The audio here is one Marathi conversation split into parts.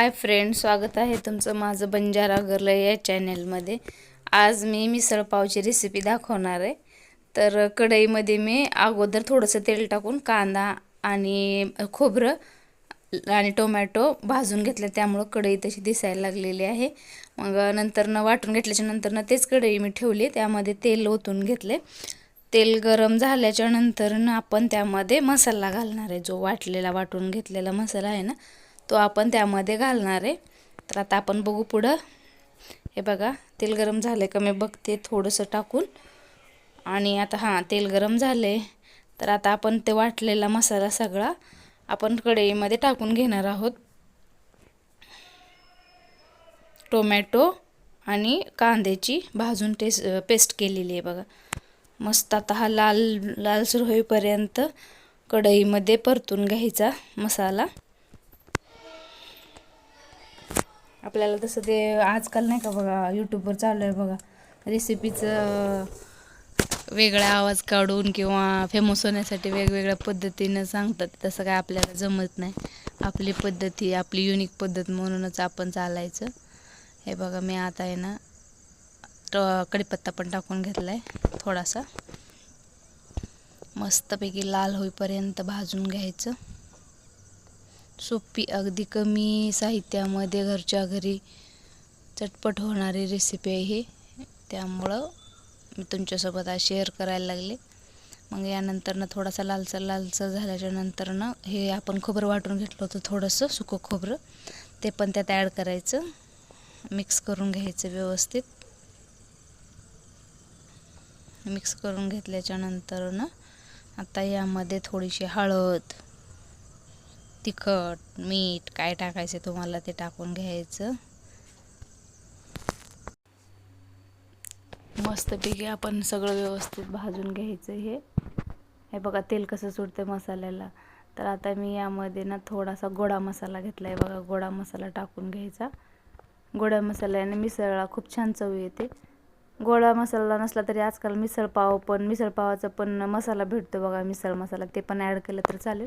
हाय फ्रेंड स्वागत आहे तुमचं माझं बंजारा गरलं या चॅनेलमध्ये. आज मी मिसळपावची रेसिपी दाखवणार आहे. तर कढईमध्ये मी अगोदर थोडंसं तेल टाकून कांदा आणि खोबरं आणि टोमॅटो भाजून घेतलं. त्यामुळं कढई तशी दिसायला लागलेली आहे. मग नंतरनं वाटून घेतल्याच्या नंतरनं तेच कढई मी ठेवली. त्यामध्ये तेल ओतून घेतले. तेल गरम झाल्याच्या नंतरनं आपण त्यामध्ये मसाला घालणार आहे. जो वाटलेला वाटून घेतलेला मसाला आहे ना तो आपण त्यामध्ये घालणार आहे. तर आता आपण बघू पुढं. हे बघा तेल गरम झालं का? मी बघते थोडंसं टाकून. आणि आता हां तेल गरम झाले तर आता आपण ते वाटलेला मसाला सगळा आपण कढईमध्ये टाकून घेणार आहोत. टोमॅटो आणि कांद्याची भाजून टेस्ट पेस्ट केलेली आहे बघा. मस्त आता हा लाल लालसर होईपर्यंत कढईमध्ये परतून घ्यायचा मसाला. आपल्याला तसं ते आजकाल नाही का बघा यूट्यूबवर चालू आहे बघा. रेसिपीचं वेगळा आवाज काढून किंवा फेमस होण्यासाठी वेगवेगळ्या पद्धतीनं सांगतात. तसं काय आपल्याला जमत नाही. आपली पद्धती आपली युनिक पद्धत म्हणूनच आपण चालायचं. हे बघा मी आता आहे ना कढीपत्ता पण टाकून घेतला आहे थोडासा. मस्तपैकी लाल होईपर्यंत भाजून घ्यायचं. सोपी अगदी कमी साहित्यामध्ये घरच्या घरी चटपट होणारी रेसिपी आहे ही. त्यामुळं मी तुमच्यासोबत आज शेअर करायला लागले. मग यानंतरनं थोडासा लालसर लालसर झाल्याच्या नंतरनं हे आपण खोबरं वाटून घेतलं होतं थोडंसं सुकं खोबरं. ते पण त्यात ॲड करायचं. मिक्स करून घ्यायचं व्यवस्थित. मिक्स करून घेतल्याच्या नंतरनं आता यामध्ये थोडीशी हळद तिखट मीठ काय टाकायचं तुम्हाला ते टाकून घ्यायचं. मस्तपैकी आपण सगळं व्यवस्थित भाजून घ्यायचं हे. हे बघा तेल कसं सुटतं मसाल्याला. तर आता मी यामध्ये ना थोडासा गोडा मसाला घेतला आहे बघा. गोडा मसाला टाकून घ्यायचा. गोडा मसाल्याने मिसळला खूप छान चव येते. गोळा मसाला नसला तरी आजकाल मिसळपाव पण मिसळपावाचा पण मसाला भेटतो बघा मिसळ मसाला. ते पण ॲड केलं तर चालेल.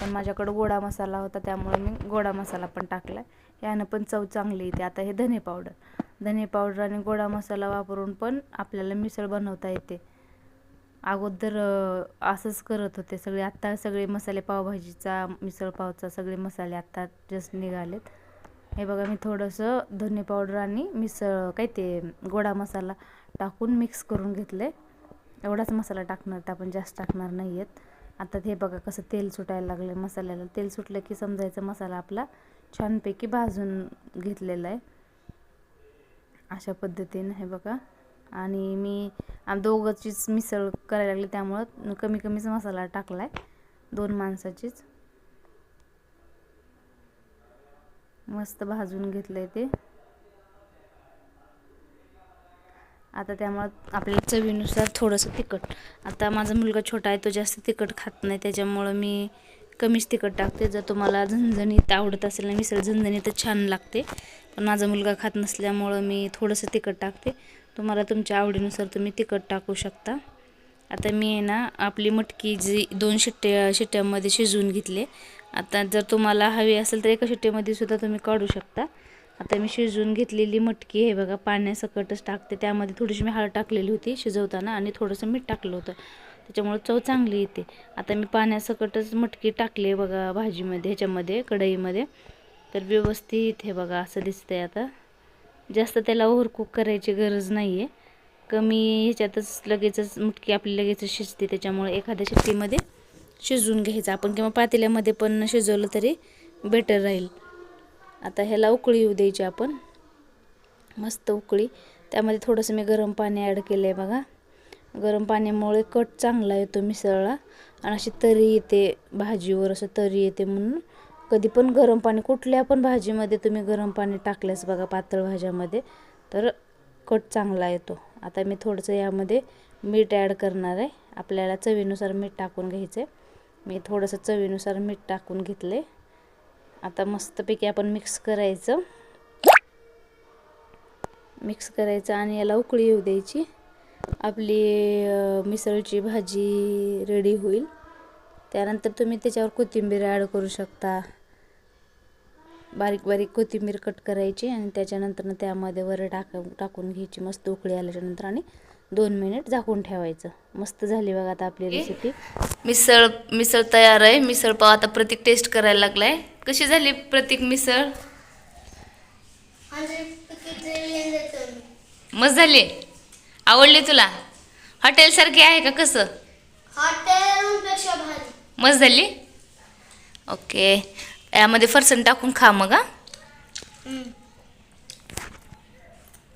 पण माझ्याकडं गोडा मसाला होता त्यामुळे मी गोडा मसाला पण टाकला आहे यानं पण चव चांगली येते. आता हे धने पावडर. धने पावडर आणि गोडा मसाला वापरून पण आपल्याला मिसळ बनवता येते. अगोदर असंच करत होते सगळे. आत्ता सगळे मसाले पावभाजीचा मिसळपावचा सगळे मसाले आत्ता जस्ट निघालेत. हे बघा मी थोडंसं धने पावडर आणि मिसळ काय ते गोडा मसाला टाकून मिक्स करून घेतले एवढाच मसाला टाकणार तर आपण जास्त टाकणार नाही आहेत आता ते बघा कसं तेल सुटायला लागलं मसाल्याला. तेल सुटलं की समजायचं मसाला आपला छानपैकी भाजून घेतलेला आहे. अशा पद्धतीनं हे बघा. आणि मी दोघंचीच मिसळ करायला लागली त्यामुळं कमी कमीच मसाला टाकला आहे दोन माणसाचीच. मस्त भाजून घेतलं आहे ते. आता त्यामुळं आपल्या चवीनुसार थोडंसं तिखट. आता माझा मुलगा छोटा आहे तो जास्त तिखट खात नाही त्याच्यामुळं मी कमीच तिखट टाकते. जर तुम्हाला झणझणीत आवडत असेल ना मिसळ झणझणीतच छान लागते पण माझा मुलगा खात नसल्यामुळं मी थोडंसं तिखट टाकते. तुम्हाला तुमच्या आवडीनुसार तुम्ही तिखट टाकू शकता. आता मी आहे ना आपली मटकी जी दोन शिट्ट्या शिट्ट्यामध्ये शिजवून घेतले. आता जर तुम्हाला हवी असेल तर एका शिट्टीमध्ये सुद्धा तुम्ही काढू शकता. आता मी शिजवून घेतलेली मटकी हे बघा पाण्यासकटच टाकते. त्यामध्ये थोडीशी मी हळद टाकलेली होती शिजवताना आणि थोडंसं मीठ टाकलं होतं. त्याच्यामुळे चव चांगली येते. आता मी पाण्यासकटच मटकी टाकली बघा भाजीमध्ये ह्याच्यामध्ये कढईमध्ये. तर व्यवस्थित हे बघा असं दिसतंय आता. जास्त त्याला ओव्हरकुक करायची गरज नाही आहे कमी ह्याच्यातच लगेचच मुटकी आपली लगेचच शिजते त्याच्यामुळे एखाद्या शिट्टीमध्ये शिजवून घ्यायचं. आपण किंवा पातेल्यामध्ये पण शिजवलं तरी बेटर राहील. आता ह्याला उकळी येऊ द्यायची आपण. मस्त उकळी. त्यामध्ये थोडंसं मी गरम पाणी ॲड केलं आहे बघा. गरम पाण्यामुळे कट चांगला येतो मिसळला. आणि अशी तरी येते भाजीवर असं तरी येते म्हणून. कधी पण गरम पाणी कुठल्या पण भाजीमध्ये तुम्ही गरम पाणी टाकल्यास बघा पातळ भाज्यामध्ये तर कट चांगला येतो. आता मी थोडंसं यामध्ये मीठ ॲड करणार आहे. आपल्याला चवीनुसार मीठ टाकून घ्यायचं आहे मी थोडंसं चवीनुसार मीठ टाकून घेतले आता मस्तपैकी आपण मिक्स करायचं. मिक्स करायचं आणि याला उकळी येऊ द्यायची. आपली मिसळची भाजी रेडी होईल. त्यानंतर तुम्ही त्याच्यावर कोथिंबीर ॲड करू शकता. बारीक बारीक कोथिंबीर कट करायची आणि त्याच्यानंतर त्यामध्ये वर टाक टाकून घ्यायची मस्त उकळी आल्याच्यानंतर आणि दोन मिनिट झाकून ठेवायचं. मस्त झाली बघा आता आपली रेसिपी मिसळ मिसळ तयार आहे. मिसळ पाव आता प्रतीक टेस्ट करायला लागलाय. कशी झाली प्रतीक मिसळ? मस्त झाली. आवडली तुला? हॉटेलसारखी आहे का कसं? मस्त झाली? ओके. यामध्ये फरसाण टाकून खा मग हा.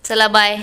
चला बाय.